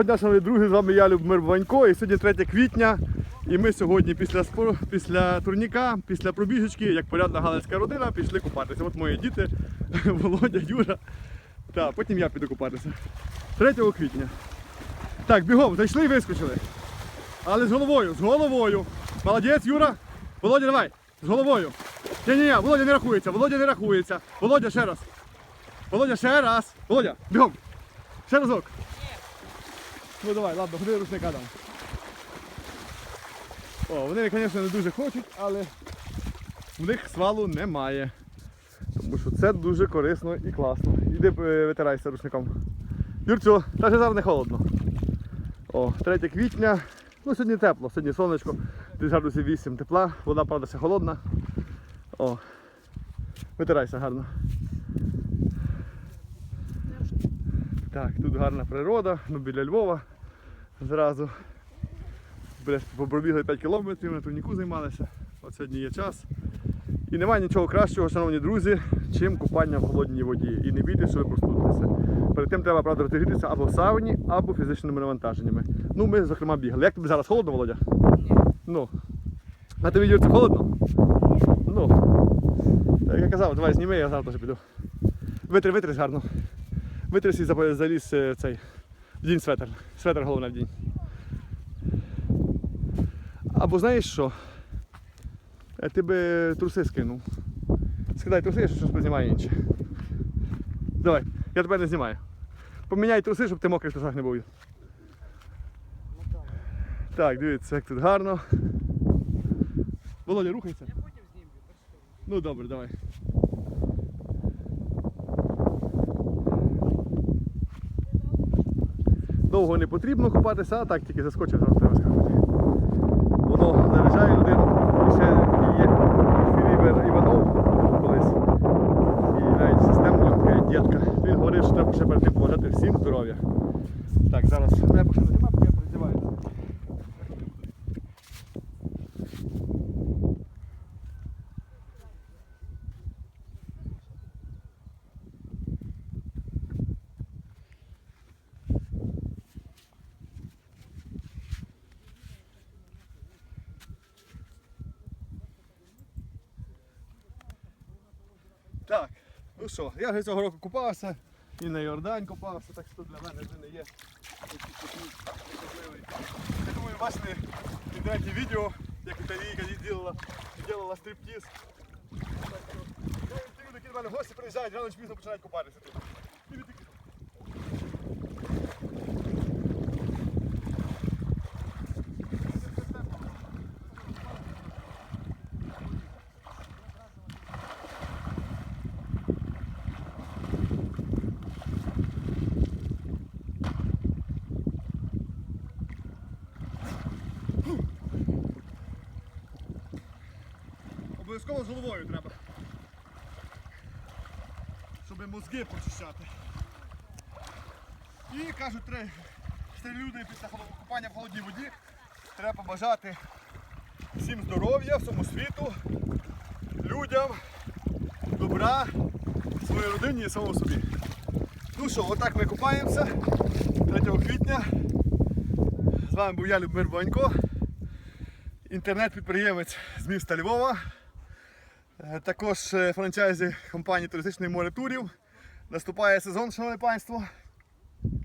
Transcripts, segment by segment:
Доброго шановні друзі, з вами я Любомир Ванько. І сьогодні 3 квітня. І ми сьогодні після спор... після турніка, після пробіжечки, як порядна галицька родина, пішли купатися. От мої діти, Володя, Юра. Так, потім я піду купатися. 3 квітня. Так, бігом, зайшли і вискочили. Але з головою, з головою. Молодець, Юра. Володя, давай. З головою. Ні-ні-ні, Володя не рахується, Володя не рахується. Володя ще раз. Володя ще раз. Володя, бігом. Ще разок. Ну давай, ладно, ходи рушника дам. О, вони, звісно, не дуже хочуть, але в них свалу немає. Тому що це дуже корисно і класно. Іди е, витирайся рушником. Юрцю, ще зараз не холодно. О, 3 квітня. Ну сьогодні тепло, сьогодні сонечко, десь градусів 8 тепла, вода правда ще холодна. О. Витирайся гарно. Так, тут гарна природа, ну біля Львова зразу. Пробігли 5 кілометрів, на турніку займалися. От сьогодні є час. І немає нічого кращого, шановні друзі, чим купання в холодній воді. І не бійтеся, що ви простудитеся. Перед тим треба правда розігрітися або в сауні, або фізичними навантаженнями. Ну, ми, зокрема, бігали. Як тобі зараз холодно, Володя? Ні. Ну. А тобі Юрці, холодно? Ну. Як я казав, давай зніми, я завтра вже піду. Витри, витрись гарно. Витрись і заліз е, цей. Вдінь светр. Светр головне вдінь. Або знаєш що? Е, Ти би труси скинув. Скидай труси, ще щось познімаю інше. Давай, я тебе не знімаю. Поміняй труси, щоб ти мокрий в трусах не був. Так, дивіться, як тут гарно. Володя, рухайся. Я потім знімлю. Ну добре, давай. Довго не потрібно купатися, а так тільки заскочив, зараз треба сказати. Воно заряджає людину. І ще колись. І навіть системно така дітка. Він говорив, що треба ще перед тим поважати всім здоров'я. Так, зараз не не знімати, я передіваюся. Так, ну що, я вже цього року купався, і на Йордань купався, так що для мене вже не є. такий особливий. Я думаю, бачили в інтернеті відео, як італійка ділила, ділила стриптіз. Ну, ті які до мене гості приїжджають, рано чи пізно починають купатися тут. Обов'язково з головою треба. Щоб мозги прочищати. І кажуть, три, три люди після купання в холодній воді треба побажати всім здоров'я, всьому світу, людям, добра, своїй родині і самому собі. Ну що, отак ми купаємося 3 квітня. З вами був я Любомир Банько, інтернет-підприємець з міста Львова. Е, Також е, франчайзі компанії туристичної море турів. Наступає сезон, шановне панство.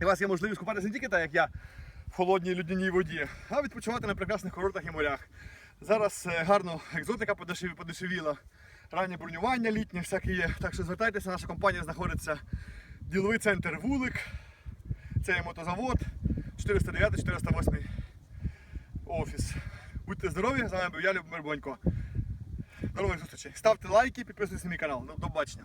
І у вас є можливість купатися не тільки так, як я, в холодній людяній воді, а відпочивати на прекрасних курортах і морях. Зараз е, гарно екзотика подешев- подешевіла, раннє бронювання літнє всяке є. Так що звертайтеся, наша компанія знаходиться діловий центр Вулик. Це є мотозавод 409-408 офіс. Будьте здорові, з вами був я Любомир Бонько. До нових зустрічей. Ставте лайки, підписуйтесь на мій канал. До побачення.